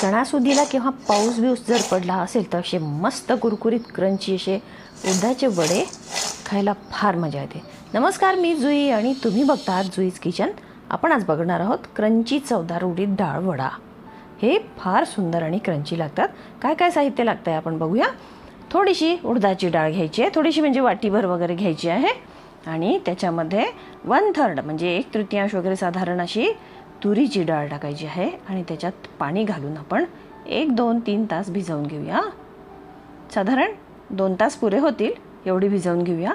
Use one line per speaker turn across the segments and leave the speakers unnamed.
सणासुदीला किंवा पाऊस बिऊस जर पडला असेल तर असे मस्त कुरकुरीत क्रंची असे उडदाचे वडे खायला फार मजा येते. नमस्कार मी जुई आणि तुम्ही बघता आहात जुईज किचन. आपण आज बघणार आहोत क्रंची चवदार उडीद डाळ वडा. हे फार सुंदर आणि क्रंची लागतात. काय काय साहित्य लागतं आहे आपण बघूया. थोडीशी उडदाची डाळ घ्यायची आहे. थोडीशी म्हणजे वाटीभर वगैरे घ्यायची आहे. आणि त्याच्यामध्ये वन थर्ड म्हणजे एक तृतीयांश वगैरे साधारण अशी तुरीची डाळ टाकायची आहे आणि त्याच्यात पाणी घालून आपण एक दोन तीन तास भिजवून घेऊया. साधारण दोन तास पुरे होतील एवढी भिजवून घेऊया.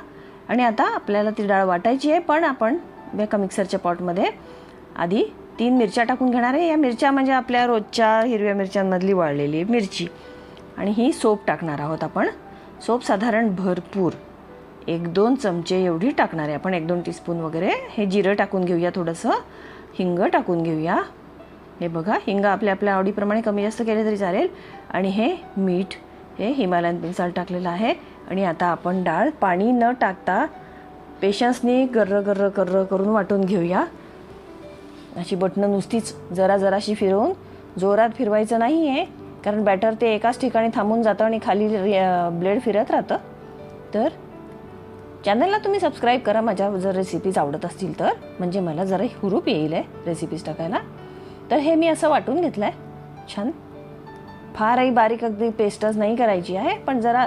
आणि आता आपल्याला ती डाळ वाटायची आहे पण आपण एका मिक्सरच्या पॉटमध्ये आधी तीन मिरच्या टाकून घेणार आहे. या मिरच्या म्हणजे आपल्या रोजच्या हिरव्या मिरच्यांमधली वाळलेली मिरची. आणि ही सोप टाकणार आहोत आपण. सोप साधारण भरपूर. एक दोन चमचे एवढी टाकणार आहे आपण. एक दोन टीस्पून वगैरे. हे जिरं टाकून घेऊया थोडंसं. हिंग टाकून घेऊया. हे बघा हिंग आपल्या आपल्या आवडीप्रमाणे कमी जास्त केले तरी चालेल. आणि हे मीठ हे हिमालयन पिंक टाकलेलं आहे. आणि आता आपण डाळ पाणी न टाकता पेशन्सनी गर्र गर्र गर्र करून वाटून घेऊया. अशी बटणं नुसतीच जरा जराशी फिरवून जोरात फिरवायचं नाही आहे कारण बॅटर ते एकाच ठिकाणी थांबून जातं आणि खाली ब्लेड फिरत राहतं. तर चॅनलला तुम्ही सबस्क्राईब करा. माझ्या जर रेसिपीज आवडत असतील तर. म्हणजे मला जरा हुरूप येईल आहे रेसिपीज टाकायला. तर हे मी असं वाटून घेतलं आहे छान. फारही बारीक अगदी पेस्टच नाही करायची आहे. पण जरा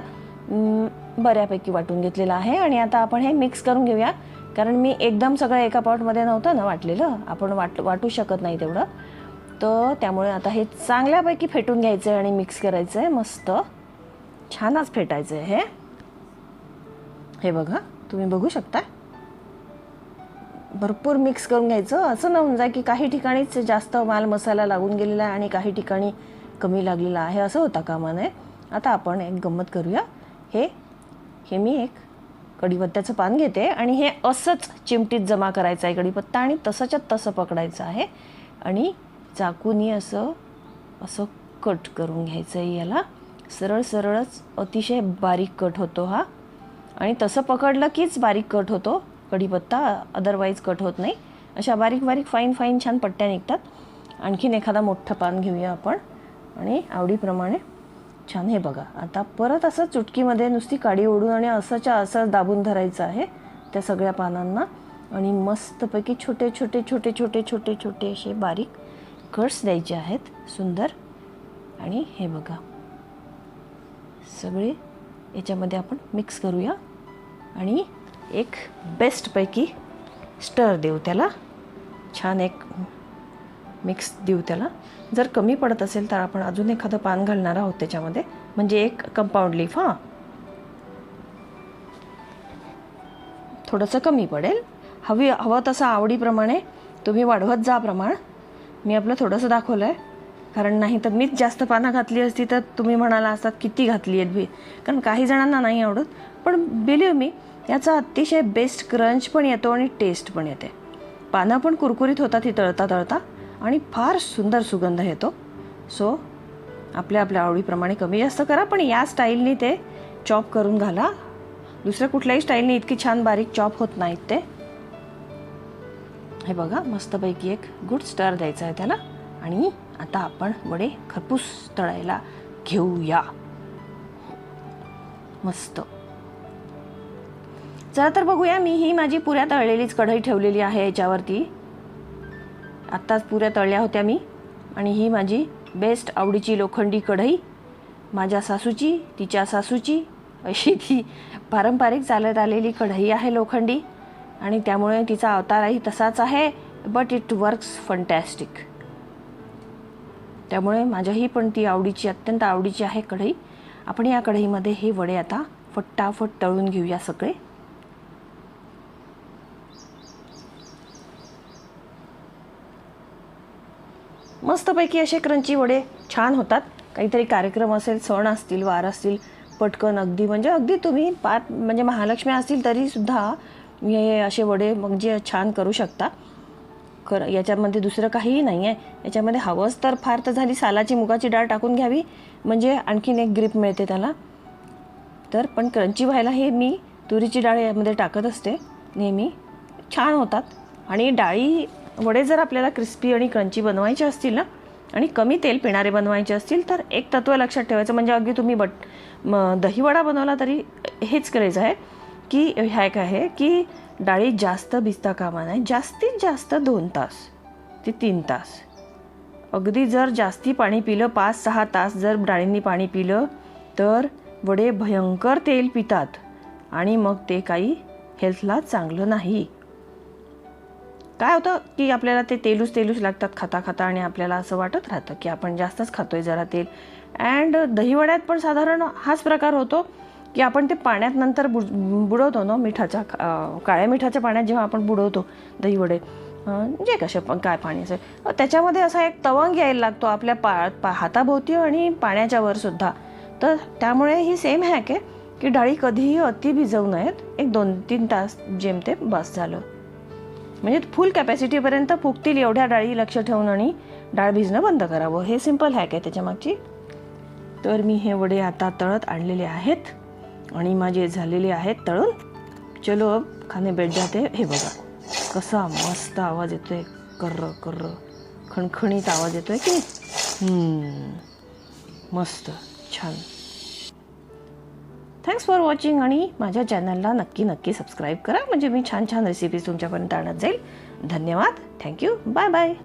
बऱ्यापैकी वाटून घेतलेलं आहे. आणि आता आपण हे मिक्स करून घेऊया. कारण मी एकदम सगळं एका पॉटमध्ये नव्हतं ना वाटलेलं. आपण वाट वाटू शकत नाही तेवढं. तर त्यामुळे आता हे चांगल्यापैकी फेटून घ्यायचं आहे आणि मिक्स करायचं आहे मस्त. छानच फेटायचं आहे हे. हे बघा तुम्ही बघू शकता भरपूर मिक्स करून घ्यायचं. असं न होऊन की काही ठिकाणीच जास्त माल मसाला लागून गेलेला आहे आणि काही ठिकाणी कमी लागलेला आहे. असं होता कामा नये. आता आपण एक गंमत करूया. हे हे मी एक कढीपत्त्याचं पान घेते आणि हे असंच चिमटीत जमा करायचं आहे कढीपत्ता आणि तसंच्या तसं पकडायचं आहे. आणि चाकूनी असं असं कट करून घ्यायचं आहे याला. सरळ सरळच अतिशय बारीक कट होतो हा. आणि तसं पकडलं कीच बारीक कट होतो. कढीपत्ता अदरवाईज कट होत नाही. अशा बारीक बारीक फाईन फाईन छान पट्ट्या निघतात. आणखीन एखादा मोठं पान घेऊया आपण. आणि आवडीप्रमाणे छान हे बघा. आता परत असं चुटकीमध्ये नुसती काडी ओढून आणि असंच्या असं दाबून धरायचं आहे त्या सगळ्या पानांना. आणि मस्तपैकी छोटे छोटे छोटे छोटे छोटे छोटे असे बारीक कट्स द्यायचे आहेत. सुंदर. आणि हे बघा. सगळे याच्यामध्ये आपण मिक्स करूया. आणि एक बेस्टपैकी स्टर देऊ त्याला. छान एक मिक्स देऊ त्याला. जर कमी पडत असेल तर आपण अजून एखादं पान घालणार आहोत त्याच्यामध्ये. म्हणजे एक कंपाऊंड लीफ हां. थोडंसं कमी पडेल. हवी हवं तसं आवडीप्रमाणे तुम्ही वाढवत जा प्रमाण. मी आपलं थोडंसं दाखवलं आहे कारण नाही तर मीच जास्त पानं घातली असती तर तुम्ही म्हणाला असतात किती घातली आहेत बी. कारण काही जणांना नाही आवडत. पण बिलीव मी याचा अतिशय बेस्ट क्रंच पण येतो आणि टेस्ट पण येते. पानं पण कुरकुरीत होतात ही तळता तळता आणि फार सुंदर सुगंध येतो. सो आपल्या आपल्या आवडीप्रमाणे कमी जास्त करा पण या स्टाईलनी ते चॉप करून घाला. दुसऱ्या कुठल्याही स्टाईलने इतकी छान बारीक चॉप होत नाहीत ते. हे बघा मस्तपैकी एक गुड स्टार द्यायचा आहे त्याला. आणि आता आपण वडे खरपूस तळायला घेऊया. मस्त. चला तर बघूया मी ही माझी पुऱ्या तळलेलीच कढई ठेवलेली आहे याच्यावरती. आत्ताच पुऱ्या तळल्या होत्या मी. आणि ही माझी बेस्ट आवडीची लोखंडी कढई. माझ्या सासूची तिच्या सासूची अशी ती पारंपरिक चालत आलेली कढई आहे लोखंडी. आणि त्यामुळे तिचा अवतारही तसाच आहे बट इट वर्क्स फंटॅस्टिक त्यामुळे माझ्याही पण ती आवडीची अत्यंत आवडीची आहे कढई. आपण या कढईमध्ये हे वडे आता फटाफट तळून घेऊया सगळे. मस्तपैकी असे क्रंची वडे छान होतात. काहीतरी कार्यक्रम असेल सण असतील वार असतील पटकन अगदी म्हणजे अगदी तुम्ही पाच म्हणजे महालक्ष्मी असतील तरीसुद्धा हे असे वडे मग जे छान करू शकता. खरं याच्यामध्ये दुसरं काहीही नाही आहे याच्यामध्ये हवंच तर फार तर झाली सालाची मुगाची डाळ टाकून घ्यावी. म्हणजे आणखीन एक ग्रीप मिळते त्याला. तर पण क्रंची व्हायला हे मी तुरीची डाळ यामध्ये टाकत असते. नेहमी छान होतात. आणि डाळी वडे जर आपल्याला क्रिस्पी आणि क्रंची बनवायचे असतील ना आणि कमी तेल पिणारे बनवायचे असतील तर एक तत्व लक्षात ठेवायचं म्हणजे अगदी तुम्ही बट दहीवडा बनवला तरी हेच करायचं आहे की ह्या काय आहे की डाळी जास्त भिजता कामा नाही जास्तीत जास्त दोन तास ते तीन तास. अगदी जर जास्ती पाणी पिलं पाच सहा तास जर डाळींनी पाणी पिलं तर वडे भयंकर तेल पितात आणि मग ते काही हेल्थला चांगलं नाही. काय होतं की आपल्याला ते तेलूस तेलूस लागतात खाता खाता आणि आपल्याला असं वाटत राहतं की आपण जास्तच खातोय जरा तेल. अँड दहीवड्यात पण साधारण हाच प्रकार होतो. की आपण ते पाण्यात नंतर बुड बुडवतो ना मिठाच्या काळ्या मिठाच्या पाण्यात जेव्हा आपण बुडवतो दहीवडे जे कसे पण काय पाणी असेल. त्याच्यामध्ये असा एक तवंग यायला लागतो आपल्या पा पा हाताभोवती आणि पाण्याच्या सुद्धा. तर त्यामुळे ही सेम हॅक आहे की डाळी कधीही अति भिजवू नयेत. एक दोन तीन तास जेमते बस झालं. म्हणजे फुल कॅपॅसिटीपर्यंत फुगतील एवढ्या डाळी लक्ष ठेवून आणि डाळ भिजणं बंद करावं. हे सिंपल हॅक आहे त्याच्यामागची. तर मी हे वडे आता तळत आणलेले आहेत. आणि माझे झालेले आहेत तळून. चलो अब खाणे बैठ जाते. हे बघा कसा मस्त आवाज येतोय. कर्र कर्र. खणखणीत आवाज येतोय की मस्त छान. थँक्स फॉर वॉचिंग आणि माझ्या चॅनलला नक्की नक्की सबस्क्राईब करा. म्हणजे मी छान छान रेसिपीज तुमच्यापर्यंत आणत जाईल. धन्यवाद. Thank you bye bye